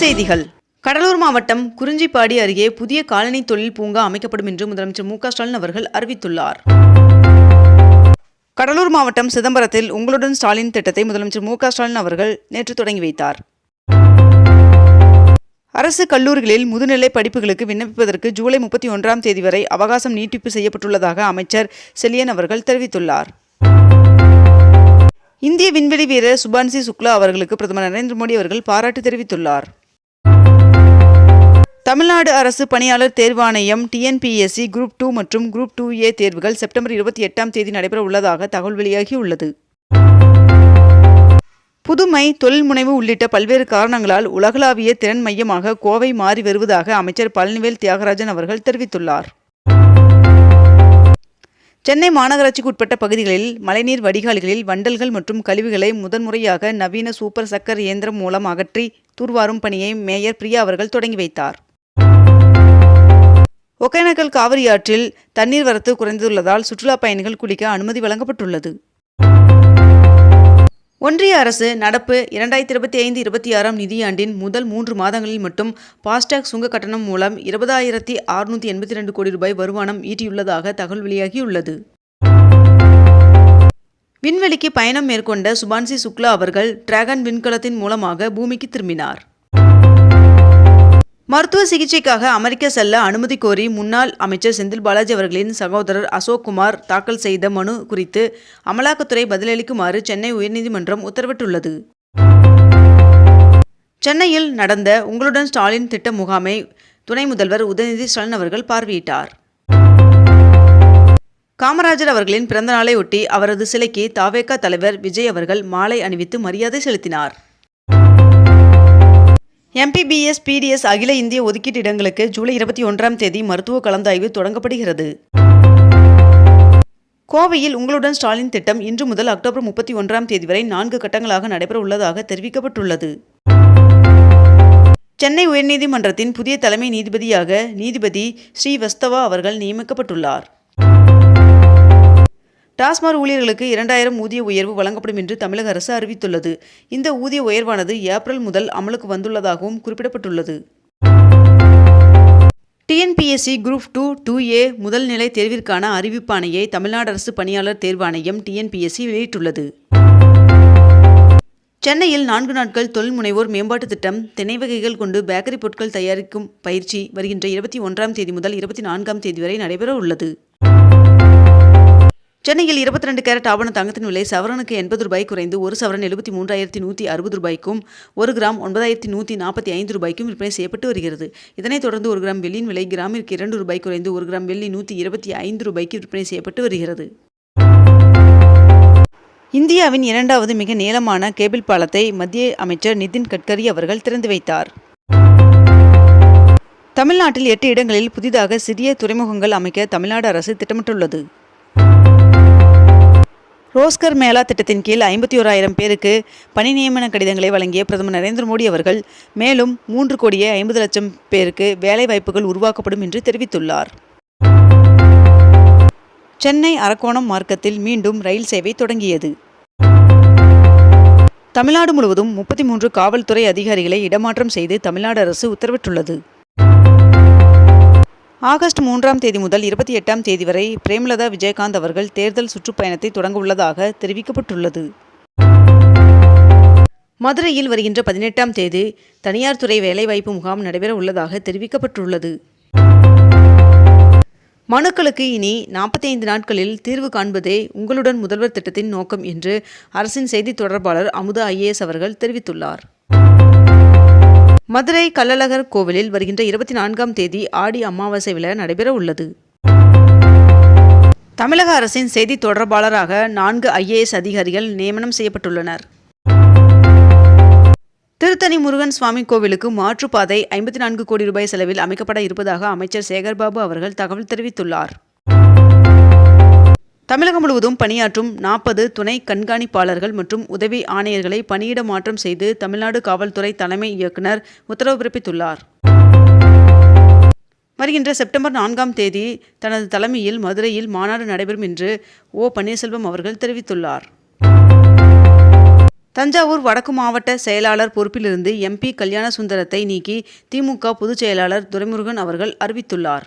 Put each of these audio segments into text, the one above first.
செய்திகள். கடலூர் மாவட்டம் குறிஞ்சிப்பாடி அருகே புதிய காலனி தொழில் பூங்கா அமைக்கப்படும் என்று முதலமைச்சர் மு ஸ்டாலின் அவர்கள் அறிவித்துள்ளார். கடலூர் மாவட்டம் சிதம்பரத்தில் உங்களுடன் ஸ்டாலின் திட்டத்தை முதலமைச்சர் மு ஸ்டாலின் அவர்கள் நேற்று தொடங்கி வைத்தார். அரசு கல்லூரிகளில் முதுநிலை படிப்புகளுக்கு விண்ணப்பிப்பதற்கு ஜூலை முப்பத்தி ஒன்றாம் தேதி வரை அவகாசம் நீட்டிப்பு செய்யப்பட்டுள்ளதாக அமைச்சர் செலியன் அவர்கள் தெரிவித்துள்ளார். இந்திய விண்வெளி வீரர் சுபான்சி சுக்லா அவர்களுக்கு பிரதமர் நரேந்திர மோடி அவர்கள் பாராட்டு தெரிவித்துள்ளார். தமிழ்நாடு அரசு பணியாளர் தேர்வாணையம் டிஎன்பிஎஸ்சி குரூப் டூ மற்றும் குரூப் டூ ஏ தேர்வுகள் செப்டம்பர் இருபத்தி எட்டாம் தேதி நடைபெற உள்ளதாக தகவல் வெளியாகியுள்ளது. புதுமை தொழில் முனைவு உள்ளிட்ட பல்வேறு காரணங்களால் உலகளாவிய திறன் மையமாக கோவை மாறி வருவதாக அமைச்சர் பழனிவேல் தியாகராஜன் அவர்கள் தெரிவித்துள்ளார். சென்னை மாநகராட்சிக்கு உட்பட்ட பகுதிகளில் மழைநீர் வடிகால்களில் வண்டல்கள் மற்றும் கழிவுகளை முதன்முறையாக நவீன சூப்பர் சக்கர் இயந்திரம் மூலம் அகற்றி தூர்வாரும் பணியை மேயர் பிரியா அவர்கள் தொடங்கி வைத்தார். ஒகேனக்கல் காவிரி ஆற்றில் தண்ணீர் வரத்து குறைந்துள்ளதால் சுற்றுலா பயணிகள் குளிக்க அனுமதி வழங்கப்பட்டுள்ளது. ஒன்றிய அரசு நடப்பு இரண்டாயிரத்தி இருபத்தி ஐந்து இருபத்தி ஆறாம் நிதியாண்டின் முதல் மூன்று மாதங்களில் மட்டும் பாஸ்டாக் சுங்க கட்டணம் மூலம் இருபதாயிரத்தி அறுநூற்றி எண்பத்தி ரெண்டு கோடி ரூபாய் வருமானம் ஈட்டியுள்ளதாக தகவல் வெளியாகியுள்ளது. விண்வெளிக்கு பயணம் மேற்கொண்ட சுபான்சி சுக்லா அவர்கள் டிராகன் விண்கலத்தின் மூலமாக பூமிக்கு திரும்பினார். மருத்துவ சிகிச்சைக்காக அமெரிக்கா செல்ல அனுமதி கோரி முன்னாள் அமைச்சர் செந்தில் பாலாஜி அவர்களின் சகோதரர் அசோக் குமார் தாக்கல் செய்த மனு குறித்து அமலாக்கத்துறை பதிலளிக்குமாறு சென்னை உயர்நீதிமன்றம் உத்தரவிட்டுள்ளது. சென்னையில் நடந்த உங்களுடன் ஸ்டாலின் திட்ட முகாமை துணை முதல்வர் உதயநிதி ஸ்டாலின் அவர்கள் பார்வையிட்டார். காமராஜர் அவர்களின் பிறந்தநாளை ஒட்டி அவரது சிலைக்கு தாவேகா தலைவர் விஜய் அவர்கள் மாலை அணிவித்து மரியாதை செலுத்தினார். எம்பிபிஎஸ் பிடிஎஸ் அகில இந்திய ஒதுக்கீட்டு இடங்களுக்கு ஜூலை இருபத்தி ஒன்றாம் தேதி மருத்துவ கலந்தாய்வு தொடங்கப்படுகிறது. கோவையில் உங்களுடன் ஸ்டாலின் திட்டம் இன்று முதல் அக்டோபர் முப்பத்தி ஒன்றாம் தேதி வரை நான்கு கட்டங்களாக நடைபெற உள்ளதாக தெரிவிக்கப்பட்டுள்ளது. சென்னை உயர்நீதிமன்றத்தின் புதிய தலைமை நீதிபதியாக நீதிபதி ஸ்ரீவஸ்தவா அவர்கள் நியமிக்கப்பட்டுள்ளார். டாஸ்மாக் ஊழியர்களுக்கு இரண்டாயிரம் ஊதிய உயர்வு வழங்கப்படும் என்று தமிழக அரசு அறிவித்துள்ளது. இந்த ஊதிய உயர்வானது ஏப்ரல் முதல் அமலுக்கு வந்துள்ளதாகவும் குறிப்பிடப்பட்டுள்ளது. TNPSC group two two A முதல் நிலை தேர்விற்கான அறிவிப்பாணையை தமிழ்நாடு அரசு பணியாளர் தேர்வாணையம் டிஎன்பிஎஸ்சி வெளியிட்டுள்ளது. சென்னையில் நான்கு நாட்கள் தொழில் முனைவோர் மேம்பாட்டு திட்டம் திணை வகைகள் கொண்டு பேக்கரி பொருட்கள் தயாரிக்கும் பயிற்சி வருகின்ற இருபத்தி ஒன்றாம் தேதி முதல் இருபத்தி நான்காம் தேதி வரை நடைபெற உள்ளது சென்னையில் இருபத்தி ரெண்டு கேரட் ஆவண தங்கத்தின் விலை சவரனுக்கு எண்பது ரூபாய் குறைந்து ஒரு சவரன் எழுபத்தி மூன்றாயிரத்தி நூற்றி அறுபது ரூபாய்க்கும் ஒரு கிராம் ஒன்பதாயிரத்தி நூற்றி நாற்பத்தி ஐந்து ரூபாய்க்கும் விற்பனை செய்யப்பட்டு வருகிறது. இதனைத் தொடர்ந்து ஒரு கிராம் வெள்ளியின் விலை கிராமிற்கு இரண்டு ரூபாய் குறைந்து ஒரு கிராம் வெள்ளி நூற்றி இருபத்தி ஐந்து ரூபாய்க்கு விற்பனை செய்யப்பட்டு வருகிறது. இந்தியாவின் இரண்டாவது மிக நீளமான கேபிள் பாலத்தை மத்திய அமைச்சர் நிதின் கட்கரி அவர்கள் திறந்து வைத்தார். தமிழ்நாட்டில் எட்டு இடங்களில் புதிதாக சிறிய துறைமுகங்கள் அமைக்க தமிழ்நாடு அரசு திட்டமிட்டுள்ளது. ரோஸ்கர் மேளா திட்டத்தின் கீழ் ஐம்பத்தி ஓராயிரம் பேருக்கு பணி நியமன கடிதங்களை வழங்கிய பிரதமர் நரேந்திர மோடி அவர்கள் மேலும் மூன்று கோடியே ஐம்பது லட்சம் பேருக்கு வேலைவாய்ப்புகள் உருவாக்கப்படும் என்று தெரிவித்துள்ளார். சென்னை அரக்கோணம் மார்க்கத்தில் மீண்டும் ரயில் சேவை தொடங்கியது. தமிழ்நாடு முழுவதும் முப்பத்தி மூன்று காவல்துறை அதிகாரிகளை இடமாற்றம் செய்து தமிழ்நாடு அரசு உத்தரவிட்டுள்ளது. ஆகஸ்ட் மூன்றாம் தேதி முதல் இருபத்தி எட்டாம் தேதி வரை பிரேமலதா விஜயகாந்த் அவர்கள் தேர்தல் சுற்றுப்பயணத்தை தொடங்கவுள்ளதாக தெரிவிக்கப்பட்டுள்ளது. மதுரையில் வருகின்ற பதினெட்டாம் தேதி தனியார் துறை வேலைவாய்ப்பு முகாம் நடைபெற உள்ளதாக தெரிவிக்கப்பட்டுள்ளது. மனுக்களுக்கு இனி நாற்பத்தி ஐந்து நாட்களில் தீர்வு காண்பதே உங்களுடன் முதல்வர் திட்டத்தின் நோக்கம் என்று அரசின் செய்தி தொடர்பாளர் அமுதா ஐஏஎஸ் அவர்கள் தெரிவித்துள்ளார். மதுரை கள்ளழகர் கோவிலில் வருகின்ற இருபத்தி நான்காம் தேதி ஆடி அமாவாசை விழா நடைபெற உள்ளது. தமிழக அரசின் செய்தி தொடர்பாளராக நான்கு ஐஏஎஸ் அதிகாரிகள் நியமனம் செய்யப்பட்டுள்ளனர். திருத்தணி முருகன் சுவாமி கோவிலுக்கு மாற்றுப்பாதை ஐம்பத்தி நான்கு கோடி ரூபாய் செலவில் அமைக்கப்பட இருப்பதாக அமைச்சர் சேகர்பாபு அவர்கள் தகவல் தெரிவித்துள்ளார். தமிழகம் முழுவதும் பணியாற்றும் நாற்பது துணை கண்காணிப்பாளர்கள் மற்றும் உதவி ஆணையர்களை பணியிட மாற்றம் செய்து தமிழ்நாடு காவல்துறை தலைமை இயக்குனர் உத்தரவு பிறப்பித்துள்ளார். வருகின்ற செப்டம்பர் நான்காம் தேதி தனது தலைமையில் மதுரையில் மாநாடு நடைபெறும் என்று ஓ. பன்னீர்செல்வம் அவர்கள் தெரிவித்துள்ளார். தஞ்சாவூர் வடக்கு மாவட்ட செயலாளர் பொறுப்பிலிருந்து எம்பி கல்யாண சுந்தரத்தை நீக்கி திமுக பொதுச் செயலாளர் துரைமுருகன் அவர்கள் அறிவித்துள்ளார்.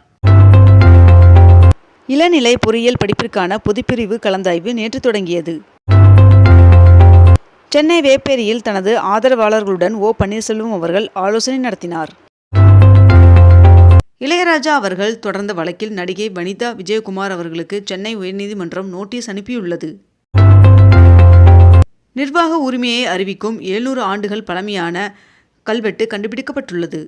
இளநிலை பொறியியல் படிப்பிற்கான பொதுப்பிரிவு கலந்தாய்வு நேற்று தொடங்கியது. சென்னை வேப்பேரியில் தனது ஆதரவாளர்களுடன் ஓ. பன்னீர்செல்வம் அவர்கள் ஆலோசனை நடத்தினார். இளையராஜா அவர்கள் தொடர்ந்த வழக்கில் நடிகை வனிதா விஜயகுமார் அவர்களுக்கு சென்னை உயர்நீதிமன்றம் நோட்டீஸ் அனுப்பியுள்ளது. நிர்வாக உரிமையை அறிவிக்கும் எழுநூறு ஆண்டுகள் பழமையான கல்வெட்டு கண்டுபிடிக்கப்பட்டுள்ளது.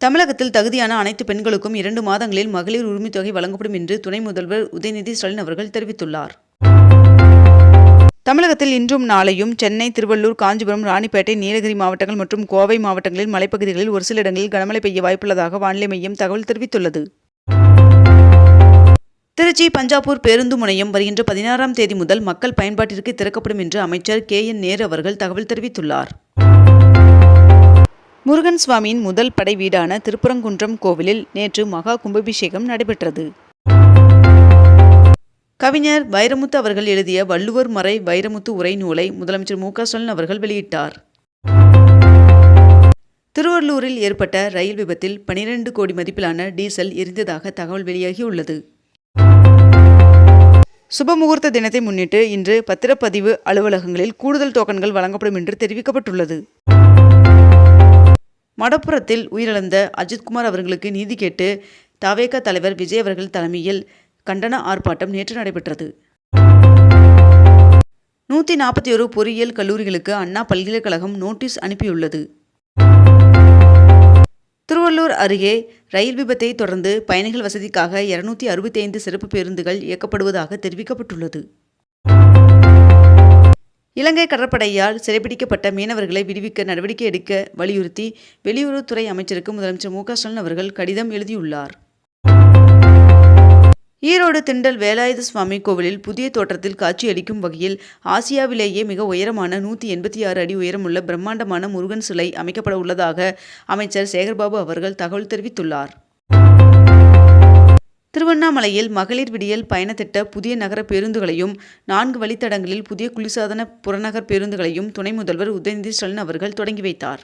தமிழகத்தில் தகுதியான அனைத்து பெண்களுக்கும் இரண்டு மாதங்களில் மகளிர் உரிமைத்தொகை வழங்கப்படும் என்று துணை முதல்வர் உதயநிதி ஸ்டாலின் அவர்கள் தெரிவித்துள்ளார். தமிழகத்தில் இன்றும் நாளையும் சென்னை திருவள்ளூர் காஞ்சிபுரம் ராணிப்பேட்டை நீலகிரி மாவட்டங்கள் மற்றும் கோவை மாவட்டங்களில் மலைப்பகுதிகளில் ஒரு சில இடங்களில் கனமழை பெய்ய வாய்ப்புள்ளதாக வானிலை மையம் தகவல் தெரிவித்துள்ளது. திருச்சி பஞ்சாப்பூர் பேருந்து முனையம் வருகின்ற பதினாறாம் தேதி முதல் மக்கள் பயன்பாட்டிற்கு திறக்கப்படும் என்று அமைச்சர் கே என் நேரு அவர்கள் தகவல் தெரிவித்துள்ளார். முருகன் சுவாமியின் முதல் படை வீடான திருப்பரங்குன்றம் கோவிலில் நேற்று மகா கும்பாபிஷேகம் நடைபெற்றது. கவிஞர் வைரமுத்து அவர்கள் எழுதிய வள்ளுவர் மறை வைரமுத்து உரை நூலை முதலமைச்சர் மு ஸ்டாலின் அவர்கள் வெளியிட்டார். திருவள்ளூரில் ஏற்பட்ட ரயில் விபத்தில் பனிரெண்டு கோடி மதிப்பிலான டீசல் எரிந்ததாக தகவல் வெளியாகியுள்ளது. சுபமுகூர்த்த தினத்தை முன்னிட்டு இன்று பத்திரப்பதிவு அலுவலகங்களில் கூடுதல் டோக்கன்கள் வழங்கப்படும் என்று தெரிவிக்கப்பட்டுள்ளது. மடப்புறத்தில் உயிரிழந்த அஜித்குமார் அவர்களுக்கு நீதி கேட்டு தவேக தலைவர் விஜய் அவர்கள் தலைமையில் கண்டன ஆர்ப்பாட்டம் நேற்று நடைபெற்றது. நூற்றி நாற்பத்தி ஒரு பொறியியல் கல்லூரிகளுக்கு அண்ணா பல்கலைக்கழகம் நோட்டீஸ் அனுப்பியுள்ளது. திருவள்ளூர் அருகே ரயில் விபத்தை தொடர்ந்து பயணிகள் வசதிக்காக இருநூத்தி அறுபத்தி ஐந்து சிறப்பு பேருந்துகள் இயக்கப்படுவதாக தெரிவிக்கப்பட்டுள்ளது. இலங்கை கடற்படையால் சிறைபிடிக்கப்பட்ட மீனவர்களை விடுவிக்க நடவடிக்கை எடுக்க வலியுறுத்தி வெளியுறவுத்துறை அமைச்சருக்கு முதலமைச்சர் மு ஸ்டாலின் அவர்கள் கடிதம் எழுதியுள்ளார். ஈரோடு திண்டல் வேலாயுத சுவாமி கோவிலில் புதிய தோற்றத்தில் காட்சியளிக்கும் வகையில் ஆசியாவிலேயே மிக உயரமான நூற்றி எண்பத்தி ஆறு அடி உயரமுள்ள பிரம்மாண்டமான முருகன் சிலை அமைக்கப்பட உள்ளதாக அமைச்சர் சேகர்பாபு அவர்கள் தகவல் தெரிவித்துள்ளார். திருவண்ணாமலையில் மகளிர் விடியல் பயணத்திட்ட புதிய நகர பேருந்துகளையும் நான்கு வழித்தடங்களில் புதிய குளிர்சாதன புறநகர் பேருந்துகளையும் துணை முதல்வர் உதயநிதி ஸ்டாலின் அவர்கள் தொடங்கி வைத்தார்.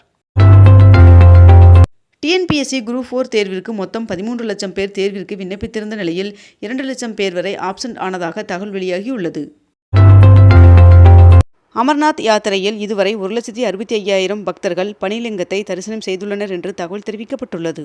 டிஎன்பிஎஸ்சி குரூப் ஃபோர் தேர்விற்கு மொத்தம் பதிமூன்று லட்சம் பேர் தேர்விற்கு விண்ணப்பித்திருந்த நிலையில் இரண்டு லட்சம் பேர் வரை ஆப்சண்ட் ஆனதாக தகவல் வெளியாகியுள்ளது அமர்நாத் யாத்திரையில் இதுவரை ஒரு லட்சத்தி அறுபத்தி ஐயாயிரம் பக்தர்கள் பனிலிங்கத்தை தரிசனம் செய்துள்ளனர் என்று தகவல் தெரிவிக்கப்பட்டுள்ளது.